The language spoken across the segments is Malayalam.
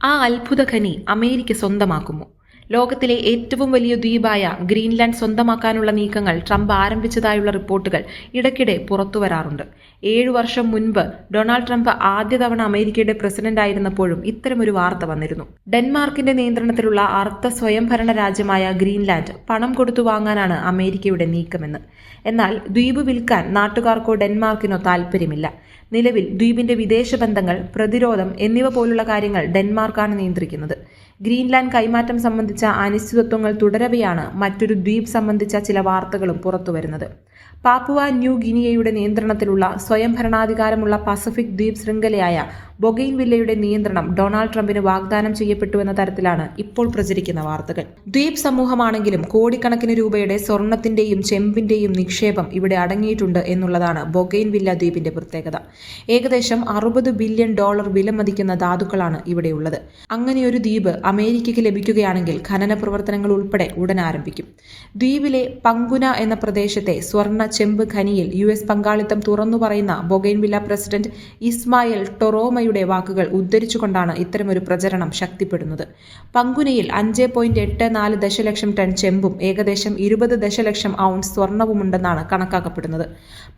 ആ അത്ഭുത ഖനി അമേരിക്ക സ്വന്തമാക്കുമോ ലോകത്തിലെ ഏറ്റവും വലിയ ദ്വീപായ ഗ്രീൻലാൻഡ് സ്വന്തമാക്കാനുള്ള നീക്കങ്ങൾ ട്രംപ് ആരംഭിച്ചതായുള്ള റിപ്പോർട്ടുകൾ ഇടയ്ക്കിടെ പുറത്തുവരാറുണ്ട്. ഏഴു വർഷം മുൻപ് ഡൊണാൾഡ് ട്രംപ് ആദ്യ തവണ അമേരിക്കയുടെ പ്രസിഡന്റ് ആയിരുന്നപ്പോഴും ഇത്തരമൊരു വാർത്ത വന്നിരുന്നു. ഡെൻമാർക്കിന്റെ നിയന്ത്രണത്തിലുള്ള അർത്ഥ സ്വയംഭരണ രാജ്യമായ ഗ്രീൻലാൻഡ് പണം കൊടുത്തു വാങ്ങാനാണ് അമേരിക്കയുടെ നീക്കമെന്ന്. എന്നാൽ ദ്വീപ് വിൽക്കാൻ നാട്ടുകാർക്കോ ഡെൻമാർക്കിനോ താൽപ്പര്യമില്ല. നിലവിൽ ദ്വീപിന്റെ വിദേശ ബന്ധങ്ങൾ പ്രതിരോധം എന്നിവ പോലുള്ള കാര്യങ്ങൾ ഡെൻമാർക്കാണ് നിയന്ത്രിക്കുന്നത്. ഗ്രീൻലാൻഡ് കൈമാറ്റം സംബന്ധിച്ച അനിശ്ചിതത്വങ്ങൾ തുടരവെയാണ് മറ്റൊരു ദ്വീപ് സംബന്ധിച്ച ചില വാർത്തകളും പുറത്തുവരുന്നത്. പാപ്പുവ ന്യൂ ഗിനിയയുടെ നിയന്ത്രണത്തിലുള്ള സ്വയം ഭരണാധികാരമുള്ള പസഫിക് ദ്വീപ് ശൃംഖലയായ ബൊഗെയിൻവില്ലയുടെ നിയന്ത്രണം ഡൊണാൾഡ് ട്രംപിന് വാഗ്ദാനം ചെയ്യപ്പെട്ടുവെന്ന തരത്തിലാണ് ഇപ്പോൾ പ്രചരിക്കുന്ന വാർത്തകൾ. ദ്വീപ് സമൂഹമാണെങ്കിലും കോടിക്കണക്കിന് രൂപയുടെ സ്വർണത്തിന്റെയും ചെമ്പിന്റെയും നിക്ഷേപം ഇവിടെ അടങ്ങിയിട്ടുണ്ട് എന്നുള്ളതാണ് ബൊഗെയിൻവില്ല ദ്വീപിന്റെ പ്രത്യേകത. ഏകദേശം അറുപത് ബില്യൺ ഡോളർ വിലമതിക്കുന്ന ധാതുക്കളാണ് ഇവിടെയുള്ളത്. അങ്ങനെയൊരു ദ്വീപ് അമേരിക്കയ്ക്ക് ലഭിക്കുകയാണെങ്കിൽ ഖനന പ്രവർത്തനങ്ങൾ ഉൾപ്പെടെ ഉടൻ ആരംഭിക്കും. ദ്വീപിലെ പങ്കുന എന്ന പ്രദേശത്തെ സ്വർണ ചെമ്പ് ഖനിയിൽ യു എസ് പങ്കാളിത്തം തുറന്നു പറയുന്ന ബൊഗൈൻവില്ല പ്രസിഡന്റ് ഇസ്മായിൽ ടൊറോമയുടെ വാക്കുകൾ ഉദ്ധരിച്ചുകൊണ്ടാണ് ഇത്തരമൊരു പ്രചരണം ശക്തിപ്പെടുന്നത്. പങ്കുനയിൽ അഞ്ച് പോയിന്റ് എട്ട് നാല് ദശലക്ഷം ടൺ ചെമ്പും ഏകദേശം ഇരുപത് ദശലക്ഷം ഔൺസ് സ്വർണവുമുണ്ടെന്നാണ് കണക്കാക്കപ്പെടുന്നത്.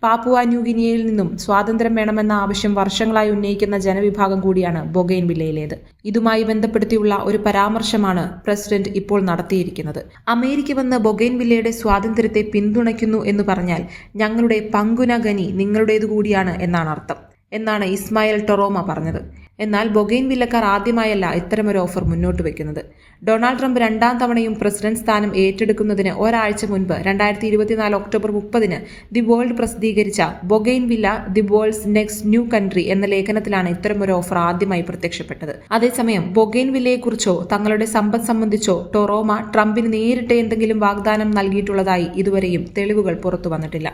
പാപ്പുവ ന്യൂഗിനിയയിൽ നിന്നും സ്വാതന്ത്ര്യം വേണമെന്ന ആവശ്യം വർഷങ്ങളായി ഉന്നയിക്കുന്ന ജനവിഭാഗം കൂടിയാണ് ബൊഗൈൻവില്ലയിലേത് ഇതുമായി ബന്ധപ്പെടുത്തിയുള്ള ഒരു പരാമർശമാണ് പ്രസിഡന്റ് ഇപ്പോൾ നടത്തിയിരിക്കുന്നത്. അമേരിക്ക വന്ന് ബൊഗൈൻവില്ലയുടെ സ്വാതന്ത്ര്യത്തെ പിന്തുണയ്ക്കുന്നു എന്ന് പറഞ്ഞാൽ ഞങ്ങളുടെ പങ്കുനഗനി നിങ്ങളുടേതു കൂടിയാണ് എന്നാണ് അർത്ഥം എന്നാണ് ഇസ്മായിൽ ടൊറോമ പറഞ്ഞത്. എന്നാൽ ബൊഗെയിൻ വില്ലക്കാർ ആദ്യമായല്ല ഇത്തരമൊരു ഓഫർ മുന്നോട്ട് വെക്കുന്നത്. ഡൊണാൾഡ് ട്രംപ് രണ്ടാം തവണയും പ്രസിഡന്റ് സ്ഥാനം ഏറ്റെടുക്കുന്നതിന് ഒരാഴ്ച മുൻപ് രണ്ടായിരത്തി ഇരുപത്തിനാല് ഒക്ടോബർ മുപ്പതിന് ദി വേൾഡ് പ്രസിദ്ധീകരിച്ച Bougainville the world's next new country എന്ന ലേഖനത്തിലാണ് ഇത്തരമൊരു ഓഫർ ആദ്യമായി പ്രത്യക്ഷപ്പെട്ടത്. അതേസമയം ബൊഗെയിൻ വില്ലയെക്കുറിച്ചോ തങ്ങളുടെ സമ്പദ് സംബന്ധിച്ചോ ടൊറോമ ട്രംപിന് നേരിട്ട് എന്തെങ്കിലും വാഗ്ദാനം നൽകിയിട്ടുള്ളതായി ഇതുവരെയും തെളിവുകൾ പുറത്തു വന്നിട്ടില്ല